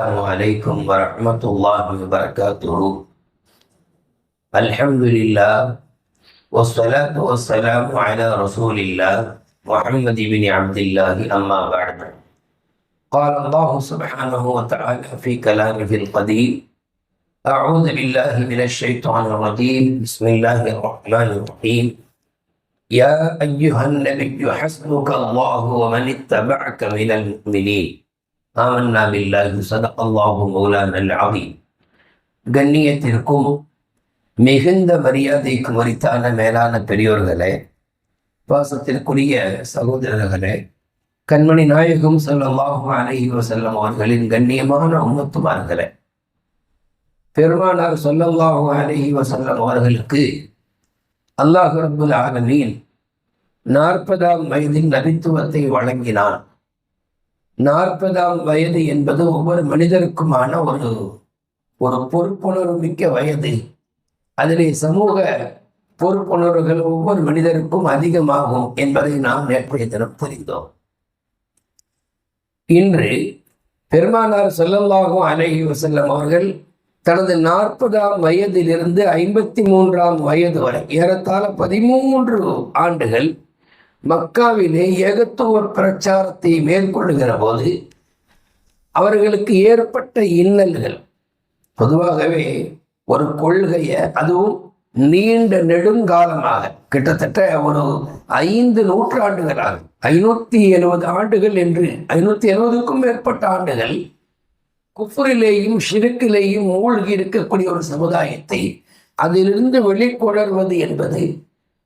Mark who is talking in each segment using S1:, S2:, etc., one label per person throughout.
S1: السلام عليكم ورحمة الله وبركاته. الحمد لله والصلاة والسلام على رسول الله محمد بن عبد الله أما بعد. قال الله سبحانه وتعالى في كلامه القديم أعوذ بالله من الشيطان الرجيم. بسم الله الرحمن الرحيم. يا أيها النبي حسبك الله ومن اتبعك من المؤمنين. ஆமன்னா பில்லாஹி சதகல்லாஹு மௌலானல் அலீம். கண்ணியத்திற்கும் மிகுந்த மரியாதைக்கு மறித்தான மேலான பெரியோர்களே பாசத்திற்குரிய சகோதரர்களே கண்மணி நாயகம் ஸல்லல்லாஹு அலைஹி வஸல்லம் அவர்களின் கண்ணியமான உமத்துமார்களே பெருமானார் ஸல்லல்லாஹு அலைஹி வஸல்லம் அவர்களுக்கு அல்லாஹ் ரப்புல் ஆலமீன் நாற்பதாம் வயதில் நபித்துவத்தை வழங்கினான். நாற்பதாம் வயது என்பது ஒவ்வொரு மனிதருக்குமான ஒரு ஒரு பொறுப்புணர்வு மிக்க வயது. அதிலே சமூக பொறுப்புணர்வுகள் ஒவ்வொரு மனிதருக்கும் அதிகமாகும் என்பதை நாம் நேற்றைய தினம் புரிந்தோம். இன்று பெருமானார் செல்லல்லாகும் அலைஹி வசல்லம் அவர்கள் தனது நாற்பதாம் வயதிலிருந்து ஐம்பத்தி மூன்றாம் வயது வரை ஏறத்தாழ பதிமூன்று ஆண்டுகள் மக்காவிலே ஏகத்துவ பிரச்சாரத்தை மேற்கொள்ளுகிற போது அவர்களுக்கு ஏற்பட்ட இன்னல்கள். பொதுவாகவே ஒரு கொள்கையை அதுவும் நீண்ட நெடுங்காலமாக கிட்டத்தட்ட ஒரு ஐந்து நூற்றாண்டுகளாக ஐநூத்தி எழுபது ஆண்டுகள் என்று ஐநூத்தி எழுபதுக்கும் மேற்பட்ட ஆண்டுகள் குஃபுரிலேயும் ஷிருக்கிலேயும் மூழ்கி இருக்கக்கூடிய ஒரு சமுதாயத்தை அதிலிருந்து வெளிக்கொணர்வது என்பது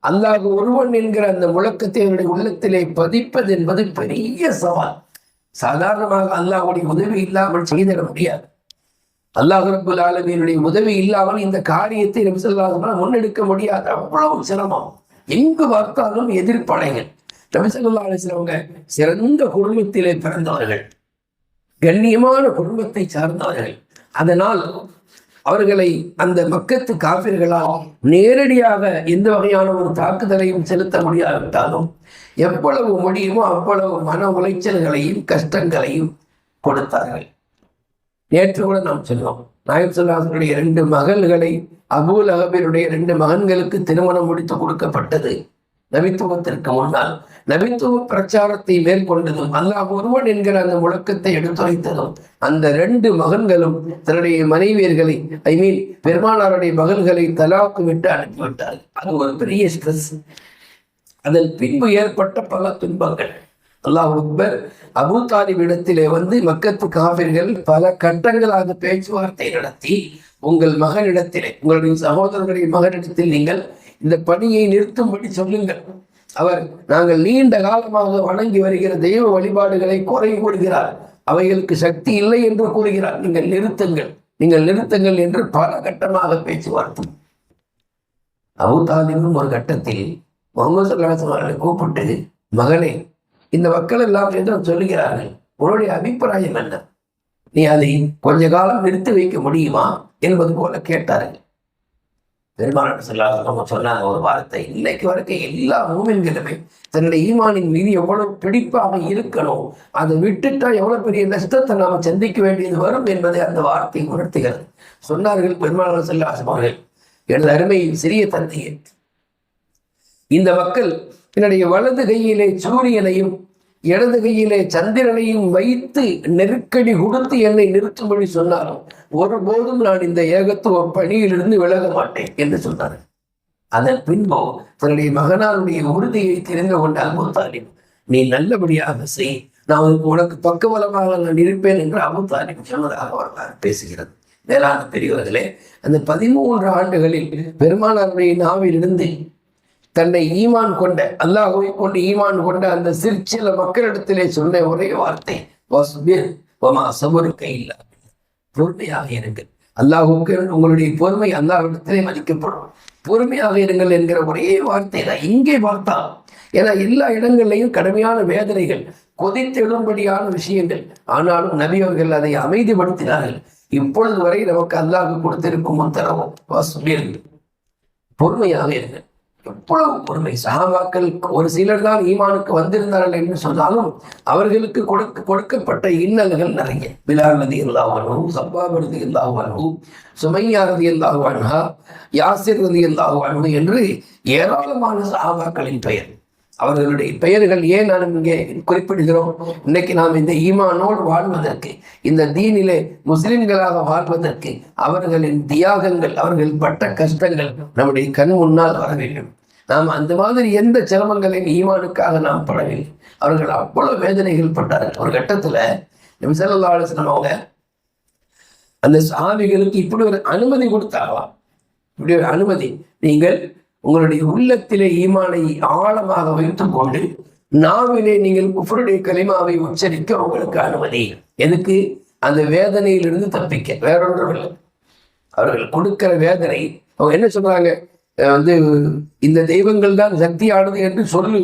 S1: அல்லாஹ் ஒருவன் என்கிற அந்த முழக்கத்தை அவருடைய உள்ளத்திலே பதிப்பது என்பது பெரிய சவால். சாதாரணமாக அல்லாஹுடைய உதவி இல்லாமல் செய்திட முடியாது. அல்லாஹ் ரபுல் ஆலமீனுடைய உதவி இல்லாமல் இந்த காரியத்தை நபிசல்லாஹ் முன்னெடுக்க முடியாது. அவ்வளவு சிரமம். எங்கு பார்த்தாலும் எதிர்ப்படைகள். நபிசல்லா அலிஸ்லவங்க சிறந்த குடும்பத்திலே பிறந்தவர்கள். கண்ணியமான குடும்பத்தை சார்ந்தவர்கள். அதனால் அவர்களை அந்த மக்கத்து காப்பிர்களால் நேரடியாக எந்த வகையான ஒரு தாக்குதலையும் செலுத்த முடியாவிட்டாலும் எவ்வளவு முடியுமோ அவ்வளவு மன உளைச்சல்களையும் கஷ்டங்களையும் கொடுத்தார்கள். நேற்று கூட நாம் சொன்னோம் நாயப் சொல்லாசனுடைய இரண்டு மகள்களை அபூல் அகபினுடைய ரெண்டு மகன்களுக்கு திருமணம் முடித்து கொடுக்கப்பட்டது. நபித்துவத்திற்கு முன்னால் நபித்துவ பிரச்சாரத்தை மேற்கொண்டதும் அல்லாஹ் ஒருவன் என்கிற அந்த முழக்கத்தை எடுத்துரைத்ததும் அந்த ரெண்டு மகன்களும் தன்னுடைய மனைவியர்களை ஐ மீன் பெருமானாருடைய மகன்களை தலாக்கு விட்டு அனுப்பிவிட்டார்கள். அது ஒரு பெரிய ஸ்ட்ரெஸ் அதன் பின்பு ஏற்பட்ட பல துன்பங்கள். அல்லாஹ் அக்பர் அபு தாலிப் இடத்திலே வந்து மக்கத்து காவிர்கள் பல கட்டங்களாக பேச்சுவார்த்தை நடத்தி உங்கள் மகனிடத்திலே உங்களுடைய சகோதரர்களுடைய மகனிடத்தில் நீங்கள் இந்த பணியை நிறுத்தும்படி சொல்லுங்கள். அவர் நாங்கள் நீண்ட காலமாக வணங்கி வருகிற தெய்வ வழிபாடுகளை குறை கூறுகிறார். அவைகளுக்கு சக்தி இல்லை என்று கூறுகிறார். நீங்கள் நிறுத்துங்கள். நீங்கள் நிறுத்துங்கள் என்று பல கட்டமாக பேச்சுவார்த்தை. அபுதாலிபும் ஒரு கட்டத்தில் முகமது அவர்களை கூப்பிட்டு மகனே இந்த மக்கள் எல்லாம் என்று சொல்லுகிறார்கள். உன்னுடைய அபிப்பிராயம் என்ன? நீ அதை கொஞ்ச காலம் நிறுத்தி வைக்க முடியுமா? என்பது போல கேட்டார்கள். பெருமாள் சொல்லாத சொன்னாங்க ஒரு வார்த்தை. இன்னைக்கு வரைக்கும் எல்லா மூமின்களுமே தன்னுடைய ஈமானின் மீது எவ்வளவு பிடிப்பாக இருக்கணும் அதை விட்டுட்டா எவ்வளவு பெரிய நஷ்டத்தை நாம சந்திக்க வேண்டியது வரும் என்பதை அந்த வார்த்தை உணர்த்துகிறது. சொன்னார்கள் பெருமாள் செல்லாசமார்கள் எனது அருமையின் சிறிய தந்தையே இந்த மக்கள் என்னுடைய வலது கையிலே சூரியனையும் இடது கையிலே சந்திரனையும் வைத்து நெருக்கடி கொடுத்து என்னை நிறுத்தும்படி சொன்னாலும் ஒருபோதும் நான் இந்த ஏகத்துவ பணியிலிருந்து விலக மாட்டேன் என்று சொன்னார் அதன் பின்போ தன்னுடைய மகனாருடைய உறுதியை தெரிந்து கொண்ட அபுத்தாலிம் நீ நல்லபடியாக செய். நான் உனக்கு உனக்கு பக்கபலமாக நான் இருப்பேன் என்று அபுத்தாலிம் சொன்னதாக வரலாறு பேசுகிறது. மேலான பெரியவர்களே அந்த பதிமூன்று ஆண்டுகளில் பெருமானாருடைய நாவிலிருந்து தன்னை ஈமான் கொண்ட அல்லாஹுவை கொண்டு ஈமான் கொண்ட அந்த சிற்சில மக்களிடத்திலே சொன்ன ஒரே வார்த்தை சபருக்கு இல்ல. பொறுமையாக இருங்கள். அல்லாஹுக்கு உங்களுடைய பொறுமை அல்லாஹிடத்திலே மதிக்கப்படும். பொறுமையாக இருங்கள் என்கிற ஒரே வார்த்தை தான். இங்கே பார்த்தா ஏன்னா எல்லா இடங்கள்லையும் கடுமையான வேதனைகள் கொதித்தெழும்படியான விஷயங்கள். ஆனாலும் நபியவர்கள் அதை அமைதிப்படுத்தினார்கள். இப்பொழுது வரை நமக்கு அல்லாஹ் கொடுத்திருக்கும் உத்தரவும் பொறுமையாக இருங்கள். எவ்வளவு பொறுமை சகாபாக்கள் ஒரு சிலர் தான் ஈமானுக்கு வந்திருந்தார்கள் என்று சொன்னாலும் அவர்களுக்கு கொடுக்க கொடுக்கப்பட்ட இன்னல்கள் நிறைய. பிலால் நதி இல்லாவனு சப்பாப் ரதி இல்லாவனு சுமையா ரதி இல்லாவானா யாசிர் ரதி இல்லாவானு என்று ஏராளமான சகாபாக்களின் பெயர். அவர்களுடைய பெயர்கள் ஏன் நாம் இங்கே குறிப்பிடுகிறோம்? இன்னைக்கு நாம் இந்த ஈமானோடு வாழ்வதற்கு இந்த தீனிலே முஸ்லிம்களாக வாழ்வதற்கு அவர்களின் தியாகங்கள் அவர்கள் பட்ட கஷ்டங்கள் நம்முடைய கண் முன்னால் வர வேண்டும். நாம் அந்த மாதிரி எந்த சிரமங்களையும் ஈமானுக்காக நாம் படவில்லை. அவர்கள் அவ்வளவு வேதனைகள் பட்டார்கள். ஒரு கட்டத்துல நிமிஷம் அவங்க அந்த சாமிகளுக்கு இப்படி ஒரு அனுமதி கொடுத்தாங்களாம் இப்படி ஒரு அனுமதி. நீங்கள் உங்களுடைய உள்ளத்திலே ஈமானை ஆழமாக வைத்துக் கொண்டு நாவிலே நீங்கள் குஃபருடைய கலிமாவை உச்சரிக்க உங்களுக்கு அனுமதி. எதுக்கு? அந்த வேதனையிலிருந்து தப்பிக்க. வேறொன்றும் இல்லை அவர்கள் கொடுக்கிற வேதனை அவங்க என்ன சொல்றாங்க? அஹ் வந்து இந்த தெய்வங்கள் தான் சக்தியானது என்று சொல்லு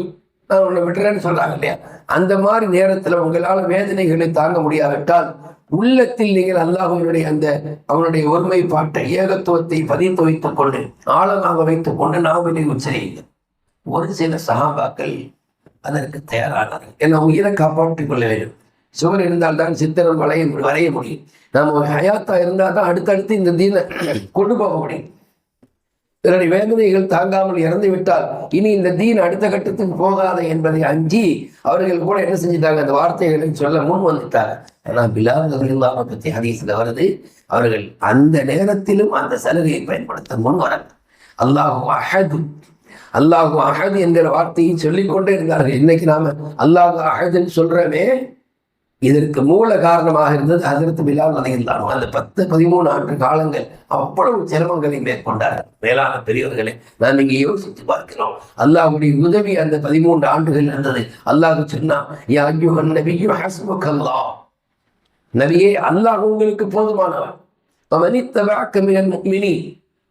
S1: நான் உன்னை விட்டுறேன்னு சொல்றாங்க இல்லையா? அந்த மாதிரி நேரத்துல உங்களால் வேதனைகளை தாங்க முடியாவிட்டால் உள்ளத்தில் நீங்கள் அல்லாஹுவினுடைய அந்த அவனுடைய ஒருமை பாட்டை ஏகத்துவத்தை பதித்து வைத்துக் கொண்டு ஆழமாக வைத்துக் கொண்டு நாவினை உச்சரியுங்கள். ஒரு சில சகாபாக்கள் அதற்கு தயாரானார்கள். ஏன்னா உயிரை காப்பாற்றிக் கொள்ள வேண்டும். சுவர் இருந்தால் தான் சித்திரம் வளைய வரைய முடியும். நம்ம ஹயாத்தா இருந்தால் தான் அடுத்தடுத்து இந்த தீனை கொண்டு போக முடியும். இதனுடைய வேதனைகள் தாங்காமல் இறந்து விட்டால் இனி இந்த தீன் அடுத்த கட்டத்துக்கு போகாத என்பதை அஞ்சி அவர்கள் கூட என்ன செஞ்சிட்டாங்க? அந்த வார்த்தைகளை சொல்ல முன் வந்துட்டாங்க. ஆனா பிலால் இல்லாம பத்தி ஹதீசில் வருது அவர்கள் அந்த நேரத்திலும் அந்த சலுகையை பயன்படுத்த முன் வராங்க அல்லாஹு அஹது அல்லாஹு அஹது என்கிற வார்த்தையை சொல்லிக் கொண்டே இருந்தார்கள். இன்னைக்கு நாம அல்லாஹு அஹதுன்னு சொல்றவே இதற்கு மூல காரணமாக இருந்தது அதற்கு பிலால் நதையில்தான் அந்த பத்து பதிமூணு ஆண்டு காலங்கள் அவ்வளவு சிரமங்களை மேற்கொண்டார் மேலான பெரியவர்களே நான் இங்கே யோசித்து பார்க்கிறோம். அல்லாஹுடைய உதவி அந்த பதிமூன்று ஆண்டுகள் இருந்தது. அல்லாஹ் சொன்னா யா அய்யுஹன் நபியு நபியே அல்லாஹ் உங்களுக்கு போதுமானவர். அவனித்தவாக்க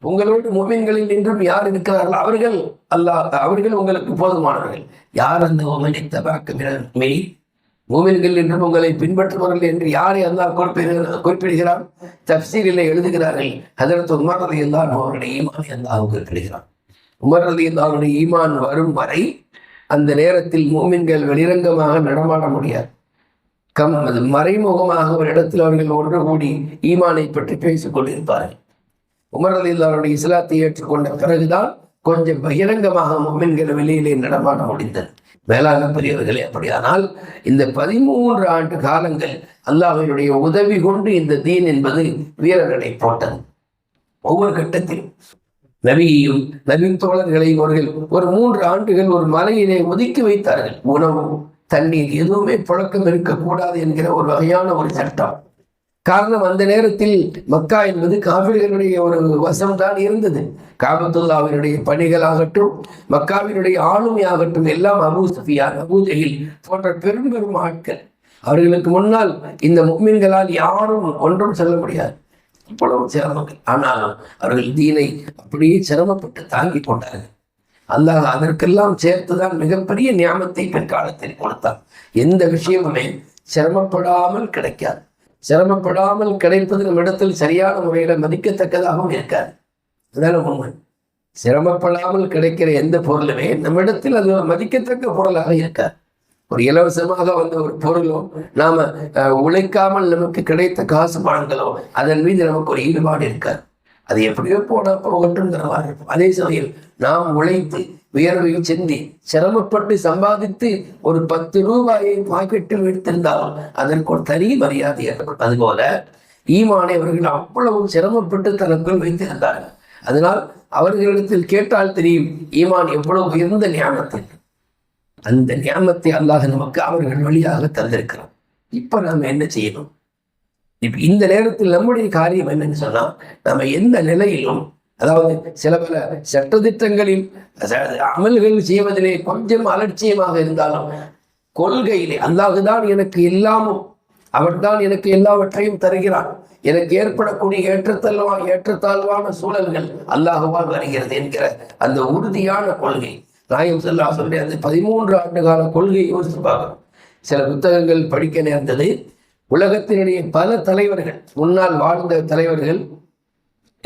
S1: உங்களோடு முமின்களில் இன்றும் யார் இருக்கிறார்கள் அவர்கள் அல்லாஹ் அவர்கள் உங்களுக்கு போதுமானவர்கள். யார் அந்த ஒமனித்தவாக்க மினல் மூமின்கள் என்றும் உங்களை பின்பற்றுவார்கள் என்று யாரை அல்லாஹ் குறிப்பிடுகிறார் குறிப்பிடுகிறார் தப்சீரில் எழுதுகிறார்கள். அதற்கு உமர் ரதி அல்லாஹ் அவருடைய ஈமான் அல்லாஹ் குறிப்பிடுகிறார் உமர் ரதி அல்லாஹுடைய ஈமான் வரும் வரை அந்த நேரத்தில் மூமின்கள் வெளிரங்கமாக நடமாட முடியாது. கம் அது மறைமுகமாக ஒரு இடத்தில் அவர்கள் ஒன்று கூடி ஈமானை பற்றி பேசிக் கொண்டிருப்பார்கள். உமர் ரதி இஸ்லாத்தை ஏற்றுக்கொண்ட பிறகுதான் கொஞ்சம் பகிரங்கமாக மூமின்கள் வெளியிலே நடமாட முடிந்தது. மேலான பெரியவர்களே அப்படியானால் இந்த பதிமூன்று ஆண்டு காலங்கள் அல்லாஹினுடைய உதவி கொண்டு இந்த தீன் என்பது வீரர்களை போட்டது. ஒவ்வொரு கட்டத்திலும் நபியையும் நபி தோழர்களையும் அவர்கள் ஒரு மூன்று ஆண்டுகள் ஒரு மலையிலே ஒதுக்கி வைத்தார்கள். உணவு தண்ணீர் எதுவுமே புழக்கம் இருக்கக்கூடாது என்கிற ஒரு வகையான ஒரு சட்டம். காரணம் அந்த நேரத்தில் மக்கா என்பது காவிர்களுடைய ஒரு வசம்தான் இருந்தது. காபத்துல்லாவினுடைய பணிகளாகட்டும் மக்காவினுடைய ஆளுமையாகட்டும் எல்லாம் அபு சஃபியான் அபூ போன்ற பெரும் பெரும் ஆட்கள். அவர்களுக்கு முன்னால் இந்த முக்மீன்களால் யாரும் ஒன்றும் சொல்ல முடியாது. இவ்வளவு சிரமங்கள். ஆனாலும் அவர்கள் தீனை அப்படியே சிரமப்பட்டு தாங்கி கொண்டார்கள். அல்லாஹ் அதற்கெல்லாம் சேர்த்துதான் மிகப்பெரிய ஞாபகத்தை பிற்காலத்தில் கொடுத்தார் எந்த விஷயமுமே சிரமப்படாமல் கிடைக்காது. சிரமப்படாமல் கிடைப்பது நம்ம இடத்தில் சரியான முறையில் மதிக்கத்தக்கதாகவும் இருக்காது. அதான உண்மை. சிரமப்படாமல் கிடைக்கிற எந்த பொருளுமே நம்ம இடத்தில் அது மதிக்கத்தக்க பொருளாக இருக்காது. ஒரு இலவசமாக வந்த ஒரு பொருளோ நாம உழைக்காமல் நமக்கு கிடைத்த காசு பணங்களோ அதன் மீது நமக்கு ஒரு ஈடுபாடு இருக்காது. அது எப்படியோ போனா போகட்டும்ங்கிற மாதிரி இருக்கும். அதே சமயம் நாம் உழைத்து வியர்வையை சிந்தி சிரமப்பட்டு சம்பாதித்து ஒரு பத்து ரூபாயை பாக்கெட்டில் வைத்திருந்தாலும் அதற்கு ஒரு தனி மரியாதை இருக்கும் அதுபோல ஈமானை அவர்கள் அவ்வளவு சிரமப்பட்டு தனக்குள் வைத்திருந்தார்கள். அதனால் அவர்களிடத்தில் கேட்டால் தெரியும் ஈமான் எவ்வளவு உயர்ந்த ஞானத்தை அந்த ஞானத்தை அல்லாஹ் நமக்கு அவர்கள் வழியாக தந்திருக்கிறான். இப்ப நாம என்ன செய்யணும்? இப்ப இந்த நேரத்தில் நம்முடைய காரியம் என்னன்னு சொன்னா நம்ம எந்த நிலையிலும் அதாவது சில பல சட்டதிட்டங்களில் அமல்கள் செய்வதிலே கொஞ்சம் அலட்சியமாக இருந்தாலும் கொள்கையிலே அல்லாஹுதான் எனக்கு எல்லாமும். அவர்தான் எனக்கு எல்லாவற்றையும் தருகிறான் எனக்கு ஏற்படக்கூடிய ஏற்றத்தாழ்வா ஏற்றத்தாழ்வான சூழல்கள் அல்லாஹுவால் வருகிறது என்கிற அந்த உறுதியான கொள்கை. நாயம் செல்லா சொல்லி அந்த பதிமூன்று ஆண்டு கால கொள்கையை யோசித்து பார்க்கணும். சில புத்தகங்கள் படிக்க நேர்ந்தது. உலகத்தினுடைய பல தலைவர்கள் முன்னால் வாழ்ந்த தலைவர்கள்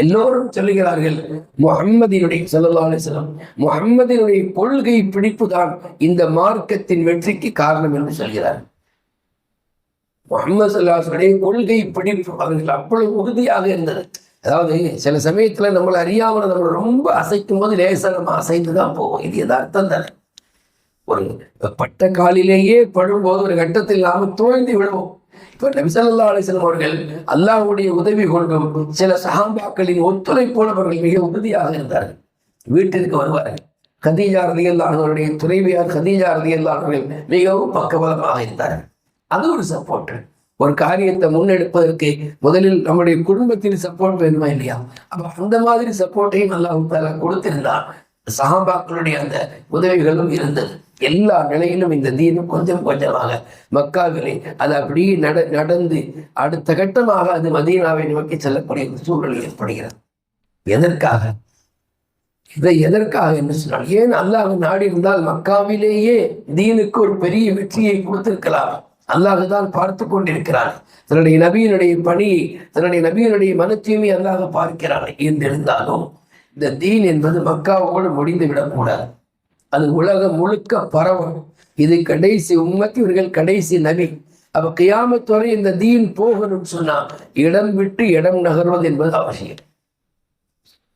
S1: எல்லோரும் சொல்லுகிறார்கள் முகம்மதினுடைய ஸல்லல்லாஹு அலைஹி வஸல்லம் முகம்மதினுடைய கொள்கை பிடிப்பு தான் இந்த மார்க்கத்தின் வெற்றிக்கு காரணம் என்று சொல்கிறார். முகமது சல்லாஹுடைய கொள்கை பிடிப்பு அவர்கள் அவ்வளவு உறுதியாக இருந்தது. அதாவது சில சமயத்துல நம்மளை அறியாமல் நம்மளை ரொம்ப அசைக்கும் போது லேசாக நம்ம அசைந்து தான் போவோம். இது யதார்த்தம் தானே. ஒரு பட்ட காலிலேயே படும்போது ஒரு கட்டத்தில் நாம தோழ்ந்து விடுவோம். இப்போ நபிசல்லா அலிஸ்லாம் அவர்கள் அல்லாஹுடைய உதவி கொண்டும் சில சஹாபாக்களின் ஒத்துழைப்போடு அவர்கள் மிக உறுதியாக இருந்தார்கள். வீட்டிற்கு வருவார்கள். கதீஜா ரதியல்லானவருடைய துறைவியார் கதீஜா ரதியல்லானவர்கள் மிகவும் பக்கபலமாக இருந்தார்கள். அது ஒரு சப்போர்ட் ஒரு காரியத்தை முன்னெடுப்பதற்கு முதலில் நம்முடைய குடும்பத்தின் சப்போர்ட் வேணுமா இல்லையா? அப்ப அந்த மாதிரி சப்போர்ட்டையும் நல்லா தாலா கொடுத்திருந்தார் சஹாபாக்களுடைய அந்த உதவிகளும் இருந்தது. எல்லா நிலையிலும் இந்த தீனும் கொஞ்சம் கொஞ்சமாக மக்காவிலே அது அப்படியே நட நடந்து அடுத்த கட்டமாக அது மதீனாவை நோக்கி செல்லக்கூடிய ஒரு சூழல் ஏற்படுகிறது. எதற்காக? இதை எதற்காக என்று சொன்னால் ஏன் அல்லாஹ் நாடி இருந்தால் மக்காவிலேயே தீனுக்கு ஒரு பெரிய வெற்றியை கொடுத்திருக்கலாம். அல்லாஹ் தான் பார்த்து கொண்டிருக்கிறான். தன்னுடைய நபியினுடைய பணியை தன்னுடைய நபியினுடைய மனத்தையுமே அல்லாஹ் பார்க்கிறான். என்றிருந்தாலும் இந்த தீன் என்பது மக்காவோடு முடிந்து விடக்கூடாது. அது உலகம் முழுக்க பரவும். இது கடைசி உண்மைக்கு இவர்கள் கடைசி நபி. அப்ப கியாமத் இந்த தீன் போகணும்னு சொன்னா இடம் விட்டு இடம் நகர்வது என்பது அவசியம்.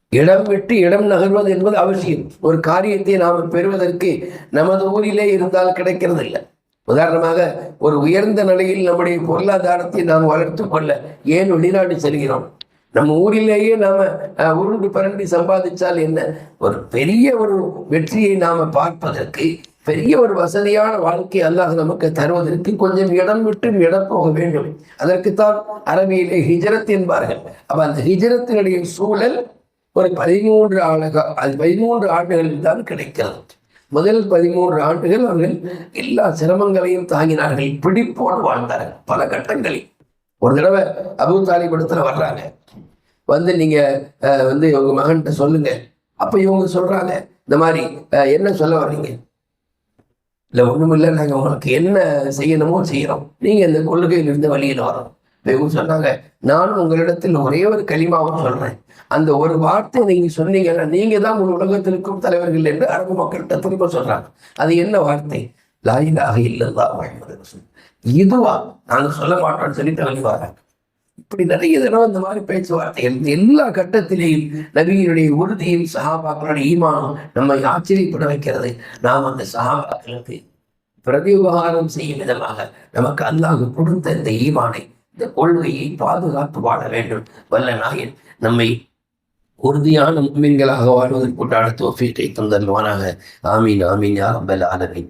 S1: இடம் விட்டு இடம் நகர்வது என்பது அவசியம். ஒரு காரியத்தை நாம் பெறுவதற்கு நமது ஊரிலே இருந்தால் கிடைக்கிறது இல்லை உதாரணமாக ஒரு உயர்ந்த நிலையில் நம்முடைய பொருளாதாரத்தை நாம் வளர்த்து கொள்ள ஏன் வெளிநாடு செல்கிறோம்? நம்ம ஊரிலேயே நாம உருண்டு பரண்டி சம்பாதிச்சால் என்ன? ஒரு பெரிய ஒரு வெற்றியை நாம பார்ப்பதற்கு பெரிய ஒரு வசதியான வாழ்க்கை அல்லாஹ் நமக்கு தருவதற்கு கொஞ்சம் இடம் விட்டு இடம் போக வேண்டும். அதற்குத்தான் அரபியிலே ஹிஜரத் என்பார்கள். அப்ப அந்த ஹிஜரத்தினுடைய சூழல் ஒரு பதிமூன்று ஆண்டுகள் அது பதிமூன்று ஆண்டுகளில் தான் கிடைக்கிறது. முதல் பதிமூன்று ஆண்டுகள் அவர்கள் எல்லா சிரமங்களையும் தாங்கினார்கள். பிடிப்போடு வாழ்ந்தார்கள். பல கட்டங்களில். ஒரு தடவை அபு தாலிப் இடத்துல வர்றாங்க. வந்து நீங்க அஹ், வந்து உங்க மகன்கிட்ட சொல்லுங்க. அப்ப இவங்க சொல்றாங்க இந்த மாதிரி என்ன சொல்ல வர்றீங்க? இல்ல ஒண்ணுமில்லை நாங்க உங்களுக்கு என்ன செய்யணுமோ செய்யறோம். நீங்க இந்த கொள்கையிலிருந்து வழியில வரோம் இவங்க சொன்னாங்க நானும் உங்களிடத்தில் ஒரே ஒரு களிமாவும் சொல்றேன். அந்த ஒரு வார்த்தை நீங்க சொன்னீங்கன்னா நீங்க தான் உங்கள் உலகத்திற்கும் தலைவர்கள் என்று அரபு மக்கள்கிட்ட திரும்ப சொல்றாங்க. அது என்ன வார்த்தை? லாயிலாக இல்லல்லா முகமது இதுவா? நாங்க சொல்ல மாட்டோம்னு சொல்லி தள்ளி இப்படி நிறைய தடவை இந்த மாதிரி பேச்சுவார்த்தைகள் எல்லா கட்டத்திலேயும் நபியினுடைய உறுதியும் சகாபாக்களுடைய ஈமானும் நம்மை ஆச்சரியப்பட வைக்கிறது. நாம் அந்த சகாபாக்களுக்கு பிரதி உபகாரம் செய்யும் விதமாக நமக்கு அல்லாஹ் கொடுத்த இந்த ஈமானை இந்த கொள்கையை பாதுகாத்து வாழ வேண்டும். வல்ல நாயன் நம்மை உறுதியான மீன்களாக வாழ்வதற்குண்டான தோஃபீட்டை தந்தல்வானாக ஆமீன் ஆமீன் யா ரப்பல் ஆலமீன்.